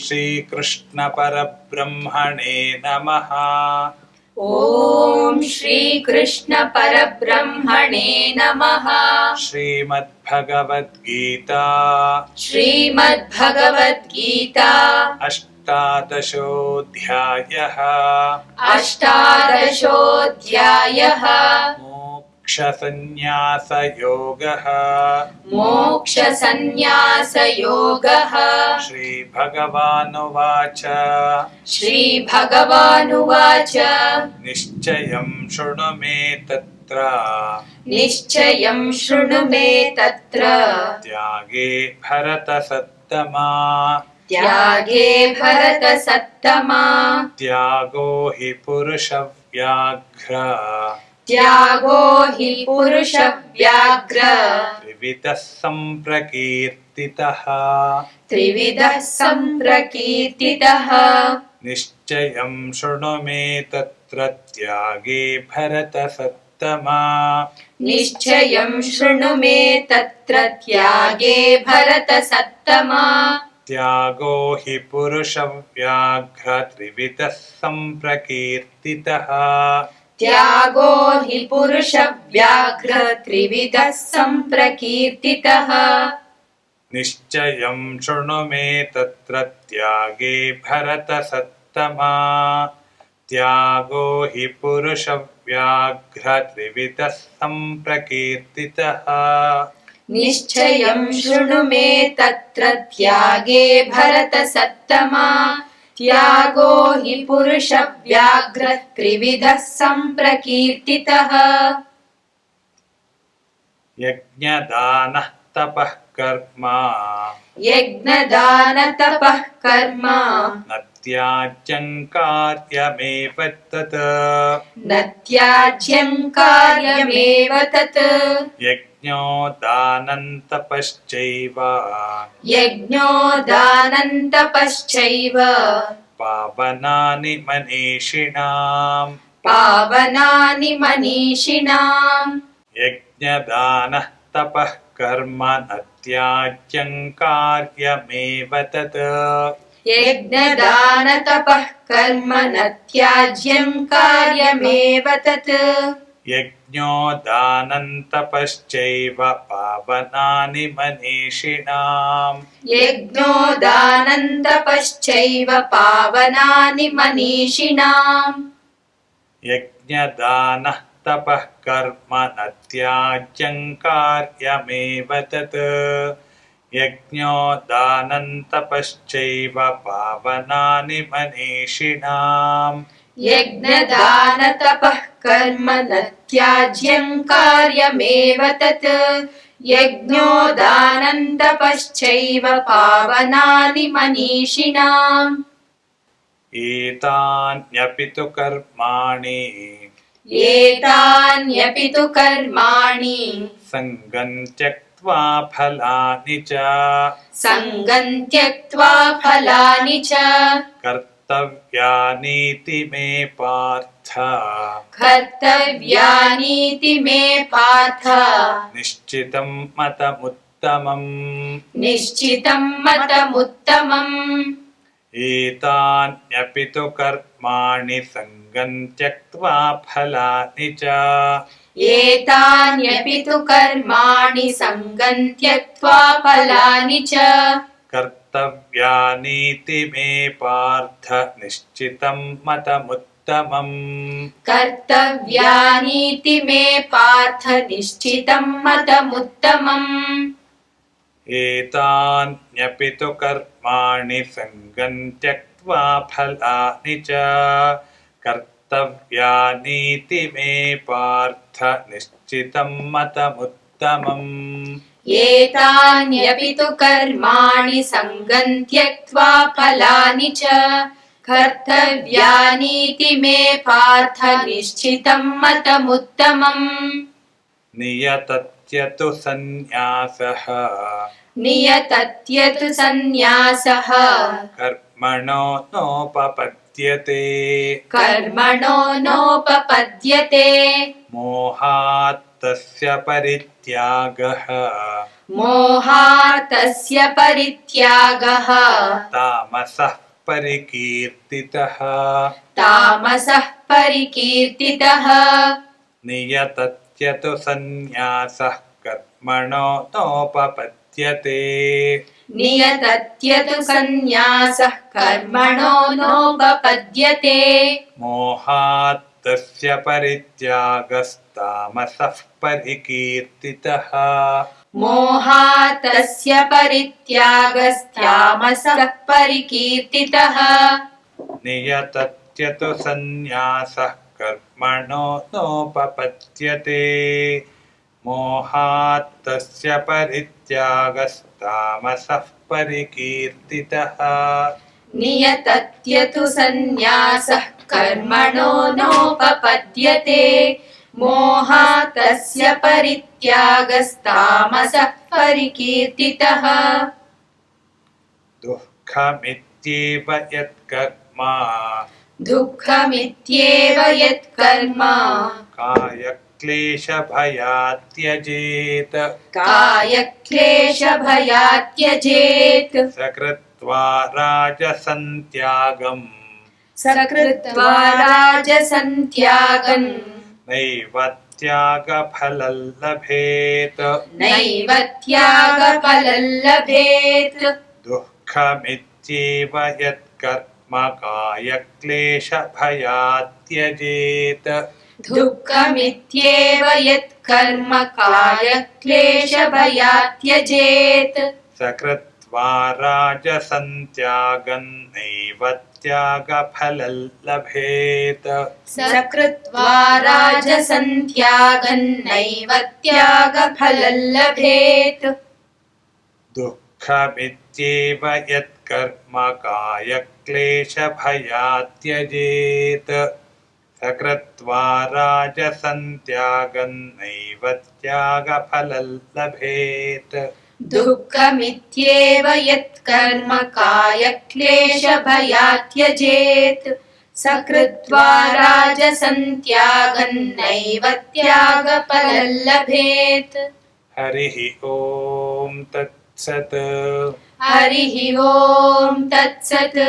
श्रीकृष्णपरब्रह्मणे नमः। ॐ श्रीकृष्णपरब्रह्मणे नमः। श्रीमद्भगवद्गीता। श्रीमद्भगवद्गीता। अष्टादशोऽध्यायः। अष्टादशोऽध्यायः। मोक्षसन्न्यासयोगः। मोक्षसन्न्यासयोगः। श्रीभगवानुवाच। श्रीभगवानुवाच। निश्चयं शृणु मे तत्र। निश्चयं शृणु मे तत्र। त्यागे भरतसत्तमा। त्यागे भरतसत्तमा। त्यागो हि पुरुषव्याघ्र त्यागो हि पुरुषव्याघ्र त्रिविधः सम्प्रकीर्तितः। त्रिविधः सम्प्रकीर्तितः। निश्चयं शृणु मे तत्र त्यागे भरतसत्तमा। निश्चयं शृणु मे तत्र त्यागे भरतसत्तमा। त्यागो हि पुरुषव्याघ्र त्रिविधः सम्प्रकीर्तितः त्यागो हि पुरुषव्याघ्र त्रिविधः सम्प्रकीर्तितः। निश्चयं शृणु मे तत्र त्यागे भरतसत्तमा। त्यागो हि पुरुषव्याघ्र त्रिविधः सम्प्रकीर्तितः। निश्चयं शृणु मे तत्र त्यागे भरतसत्तमा त्यागो हि पुरुषव्याघ्र त्रिविधः सम्प्रकीर्तितः। यज्ञदानः तपः कर्म। यज्ञदानतपः कर्म। न त्याज्यं कार्यमेव तत्। न त्याज्यं कार्यमेव तत्। यज्ञो दानं तपश्चैव यज्ञो दानन्तपश्चैव। पावनानि मनीषिणाम्। पावनानि मनीषिणाम्। यज्ञदानः तपः कर्म न त्याज्यं कार्यमेव तत् यज्ञदानतपः कर्म न त्याज्यं कार्यमेव तत्। यज्ञो दानं तपश्चैव पावनानि मनीषिणाम्। यज्ञो दानन्तपश्चैव पावनानि मनीषिणाम्। यज्ञदानः तपः कर्म न त्याज्यं कार्यमेव तत् यज्ञो दानं तपश्चैव पावनानि मनीषिणाम्। यज्ञदानतपः कर्म न त्याज्यं कार्यमेव तत्। यज्ञो दानन्तपश्चैव पावनानि मनीषिणाम्। एतान्यपि तु कर्माणि। एतान्यपि तु कर्माणि। सङ्गम् त्यक्त्वा फलानि च। सङ्गम् त्यक्त्वा फलानि च। कर्तव्यानीति मे पार्थ। कर्तव्यानीति मे पार्थ। निश्चितं मतमुत्तमम्। निश्चितं मतमुत्तमम्। एतान्यपि तु कर्माणि सङ्गम् त्यक्त्वा फलानि च एतान्यपि तु कर्माणि सङ्गम् त्यक्त्वा फलानि च। कर्तव्यानीति मे पार्थ निश्चितं मतमुत्तमम्। कर्तव्यानीति मे पार्थ निश्चितं मतमुत्तमम्। एतान्यपि तु कर्माणि सङ्गम् त्यक्त्वा फलानि च कर्तव्यानीति मे पार्थ निश्चितं मतमुत्तमम्। एतान्यपि तु कर्माणि सङ्गम् त्यक्त्वा फलानि च। कर्तव्यानीति मे पार्थ निश्चितं मतमुत्तमम् नियतत्यतु सन्न्यासः। नियतत्यतु सन्न्यासः कर्म कर्मणो नोपपद्यते कर्मणो नोपपद्यते मोहात् तस्य परित्यागः मोहातस्य परित्यागः तामसः परिकीर्तितः तामसः परिकीर्तितः नियतत्यतु सन्न्यासः कर्मणो नोपपद्यते नियतत्यतु सन्न्यासः कर्मणो नोपपद्यते। मोहात् तस्य परित्यागस्तामसः परिकीर्तितः। मोहातस्य परित्यागस्त्यामसः परिकीर्तितः। नियतत्यतु सन्न्यासः कर्मणो नोपपद्यते। मोहात् तस्य परित्यागस्तामसः परिकीर्तितः नियतत्यतु सन्न्यासः कर्मणो नोपपद्यते मोहातस्य परित्यागस्तामसः परिकीर्तितः दुःखमित्येव यत्कर्म दुःखमित्येव यत्कर्म कायक्लेशभयात् त्यजेत कायक्लेशभयात् त्यजेत् स कृत्वा राजसन्त्यागम्। सकृत्वा राजसन्त्यागन् नैव त्यागफलं लभेत। नैव त्यागफलं लभेत्। दुःखमित्येव यत्कर्म कायक्लेशभयात् त्यजेत दुःखमित्येव यत्कर्म कायक्लेशभयात्यजेत् सकृत्वा राजसन्त्यागन् नैव त्यागफलं लभेत् सकृत्वा नैव त्यागफलं लभेत् दुःखमित्येव यत्कर्म कायक्लेशभयात्यजेत् त्यजेत स कृत्वा राजसन्त्यागन्नैव त्यागफलं लभेत दुःखमित्येव यत्कर्म कायक्लेशभयात् त्यजेत् सकृत्वा राजसन्त्यागन्नैव त्यागफलं लभेत् हरिः ॐ तत्सत्। हरिः ॐ तत्सत्